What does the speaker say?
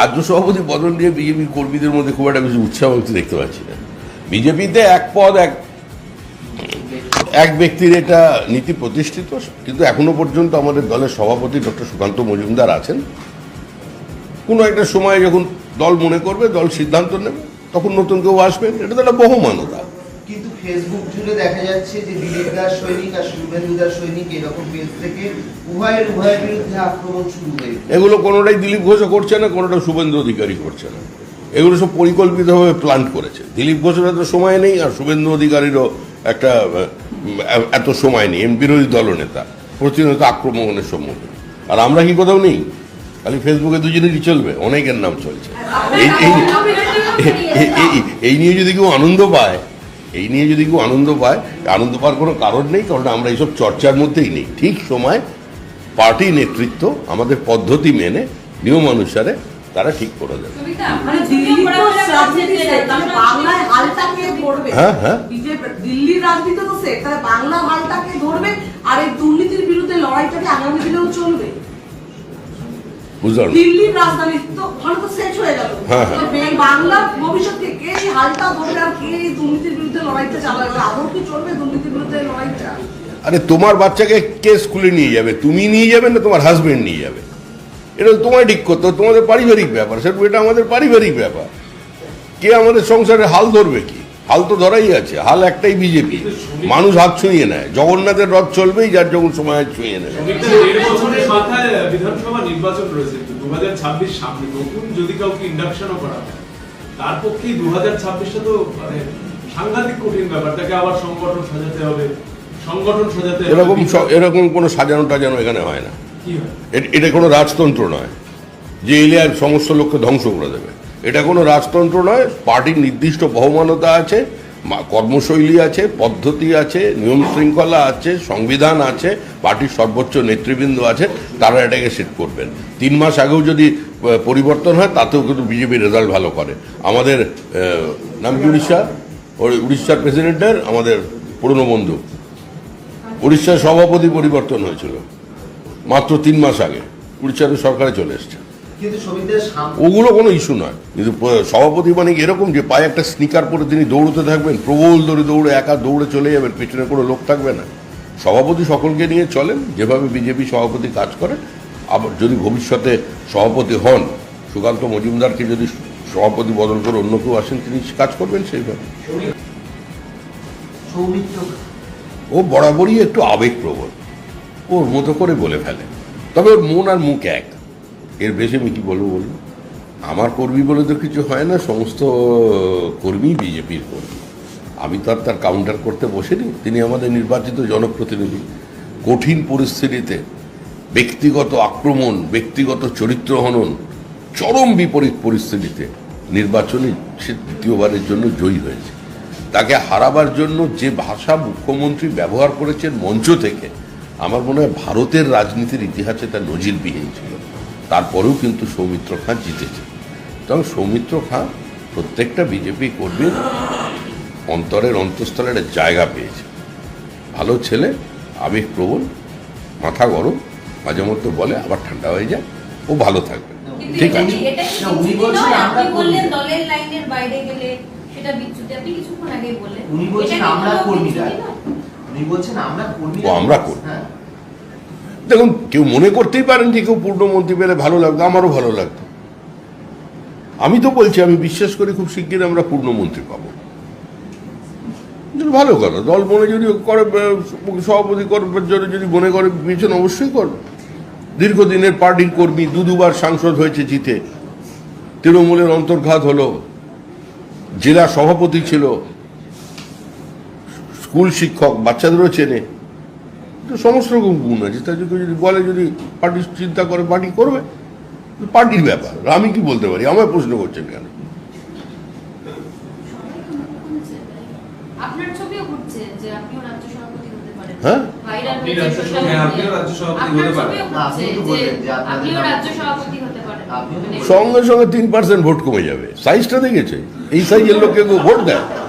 রাজ্য সভাপতি বদল নিয়ে বিজেপি কর্মীদের মধ্যে খুব একটা বেশি উৎসাহ হতে দেখতে পাচ্ছি না। বিজেপিতে এক পদ, এক এক ব্যক্তির এটা নীতি প্রতিষ্ঠিত, কিন্তু এখনও পর্যন্ত আমাদের দলের সভাপতি ডক্টর সুকান্ত মজুমদার আছেন। কোনো একটা সময় যখন দল মনে করবে, দল সিদ্ধান্ত নেবে, তখন নতুন কেউ আসবেন এটা তো একটা বহুমানতা। ফেসবুক জুড়ে দেখা যাচ্ছে যে দিলীপ দাস সৈনিক আর শুভেন্দু দাস সৈনিক এরকম পেজ থেকে উভয়ের উভয়ের বিরুদ্ধে আক্রমণ শুরু হয়েছে। এগুলো কোনোটাই দিলীপ ঘোষও করছে না কোনোটা শুভেন্দু অধিকারী করছে না। এগুলো সব পরিকল্পিতভাবে প্ল্যান করেছে। দিলীপ ঘোষের এত সময় নেই আর শুভেন্দু অধিকারীরও একটা এত সময় নেই। এম বিরোধী দলনেতা প্রতিনিয়ত আক্রমণের সম্মুখীন। আর আমরা কি কোথাও নেই? খালি ফেসবুকে দুজনেরই চলবে অনেকের নাম চলছে। এই এই এই- এই- এই নিয়ে যদি কেউ আনন্দ পায় এই নিয়ে যদি কেউ আনন্দ পায় আনন্দ পাওয়ার কোনো কারণ নেই কারণ আমরা এইসব চর্চার মধ্যেই নেই। ঠিক সময় পার্টি নেতৃত্ব আমাদের পদ্ধতি মেনে নিয়ম অনুসারে তারা ঠিক করে দেবে। মানে হ্যাঁ, হ্যাঁ। দিল্লির রাজনীতি তো সেট তাহলে বাংলা হালটা কে ধরবে? আর এই দুর্নীতির বিরুদ্ধে লড়াইটাকে আগামী দিনেও চলবে? বুঝলাম। দিল্লির রাজধানী তো শেষ হয়ে গেল। হ্যাঁ, হ্যাঁ। বাংলার এই হালটা ধরবে আর কে দুর্নীতির বিরুদ্ধে লড়াইটা চালাবে? আদৌ কি চলবে দুর্নীতির বিরুদ্ধে লড়াইটা? আরে তোমার বাচ্চাকে কে স্কুলে নিয়ে যাবে? তুমি নিয়ে যাবে না তোমার হাজবেন্ড নিয়ে যাবে? এটা তো তোমায় ঠিক করতে তোমাদের পারিবারিক ব্যাপার। সেটা এটা আমাদের পারিবারিক ব্যাপার। কে আমাদের সংসারে হাল ধরবে কি? হাল তো ধরাই আছে হাল একটাই বিজেপি। মানুষ হাত ছুঁয়ে নেয় জগন্নাথের রথ চলবেই যার যখন সময় হাত ছুঁয়ে মাথায় বিধানসভা নির্বাচন রয়েছে দু হাজার ছাব্বিশ সামনে নতুন যদি কাউকে ইন্ডাকশনও করা তার পক্ষেই দু হাজার ছাব্বিশটা তো মানে সাংঘাতিক কঠিন ব্যাপার তাকে আবার সংগঠন সাজাতে হবে সংগঠন সাজাতে এরকম এরকম কোনো সাজানো টাজানো এখানে হয় না। এটা কোনো রাজতন্ত্র নয় যে এলে আর সমস্ত লোককে ধ্বংস করে দেবে। এটা কোনো রাজতন্ত্র নয়, পার্টির নির্দিষ্ট বহুমানতা আছে কর্মশৈলী আছে, পদ্ধতি আছে, নিয়ম শৃঙ্খলা আছে, সংবিধান আছে, পার্টির সর্বোচ্চ নেতৃবৃন্দ আছে, তারা এটাকে সেট করবেন। তিন মাস আগেও যদি পরিবর্তন হয়, তাতেও কিন্তু বিজেপি রেজাল্ট ভালো করে। আমাদের নাম কি উড়িষ্যা উড়িষ্যার প্রেসিডেন্টের, আমাদের পুরনো বন্ধু। উড়িষ্যার সভাপতি পরিবর্তন হয়েছিল, মাত্র তিন মাস আগে। উড়িষ্যার সরকারে চলে এসছে। ওগুলো কোনো ইস্যু নয়। কিন্তু সভাপতি মানে এরকম যে পায়ে একটা স্নিকার পরে তিনি দৌড়তে থাকবেন প্রবল দৌড়ে দৌড়ে একা দৌড়ে চলে যাবেন পেছনে কোনো লোক থাকবে না। সভাপতি সকলকে নিয়ে চলেন যেভাবে বিজেপি সভাপতি কাজ করে আবার যদি ভবিষ্যতে সভাপতি হন সুকান্ত মজুমদারকে যদি সভাপতি বদল করে অন্য কেউ আসেন তিনি কাজ করবেন সেইভাবে। ও বরাবরই একটু আবেগপ্রবণ। ওর মতো করে বলে ফেলে। তবে ওর মন আর মুখ এক। এর বেশি আমি কি বলব বলুন? আমার কর্মী বলে তো কিছু হয় না, সমস্ত কর্মী বিজেপির কর্মী। আমি তো আর তার কাউন্টার করতে বসিনি, তিনি আমাদের নির্বাচিত জনপ্রতিনিধি। কঠিন পরিস্থিতিতে ব্যক্তিগত আক্রমণ, ব্যক্তিগত চরিত্র হনন, চরম বিপরীত পরিস্থিতিতে নির্বাচনে সে দ্বিতীয়বারের জন্য জয়ী হয়েছে। তাকে হারাবার জন্য যে ভাষা মুখ্যমন্ত্রী ব্যবহার করেছেন মঞ্চ থেকে, আমার মনে হয় ভারতের রাজনীতির ইতিহাসে তার নজিরবিহীন ছিল। তারপরেও কিন্তু সৌমিত্র খাঁ জিতেছে তবে সৌমিত্র খাঁ প্রত্যেকটা বিজেপি কর্মীর অন্তরের অন্তঃস্থলে একটা জায়গা পেয়েছে ভালো ছেলে আবেগপ্রবণ মাথা গরম মাঝে মধ্যে বলে আবার ঠান্ডা হয়ে যায় ও ভালো থাকবে ঠিক আছে? আমরা আপনি বললেন কর্মী। দলের লাইনের বাইরে গেলে সেটা বিচ্যুতি আপনি কিছুক্ষণ আগেই বললেন উনি বলছেন এটা কি আমরা কোনো কর্মীরা বিচ্যুতি নয়? উনি বলছেন আমরা কর্মী ও, আমরা কর্মী। দেখুন, কেউ মনে করতেই পারেন যে কেউ পূর্ণমন্ত্রী পেলে ভালো লাগতো, আমারও ভালো লাগতো। আমি তো বলছি, আমি বিশ্বাস করি খুব শিগগির আমরা পূর্ণমন্ত্রী পাবো। ভালো কথা, দল মনে যদি করে সভাপতি করবার জন্য যদি মনে করে, বিবেচন অবশ্যই করবে। দীর্ঘদিনের পার্টির কর্মী, দু দুবার সাংসদ হয়েছে জিতে। তৃণমূলের অন্তর্ঘাত হলো, জেলা সভাপতি ছিল, স্কুল শিক্ষক, বাচ্চাদেরও চেনে। সমস্ত রকম গুণ আছে। তা যদি বলে যদি পার্টি চিন্তা করে পার্টি করবে পার্টির ব্যাপার। আমি কি বলতে পারি? আমায় প্রশ্ন করছেন কেন? আপনার ছবিও ঘুরছে যে আপনিও রাজ্য সভাপতি হতে পারেন। হ্যাঁ? হ্যাঁ, মানে- সঙ্গে সঙ্গে তিন পার্সেন্ট ভোট কমে যাবে। সাইজটা দেখেছে? এই সাইজের লোককে কেউ ভোট দেয়?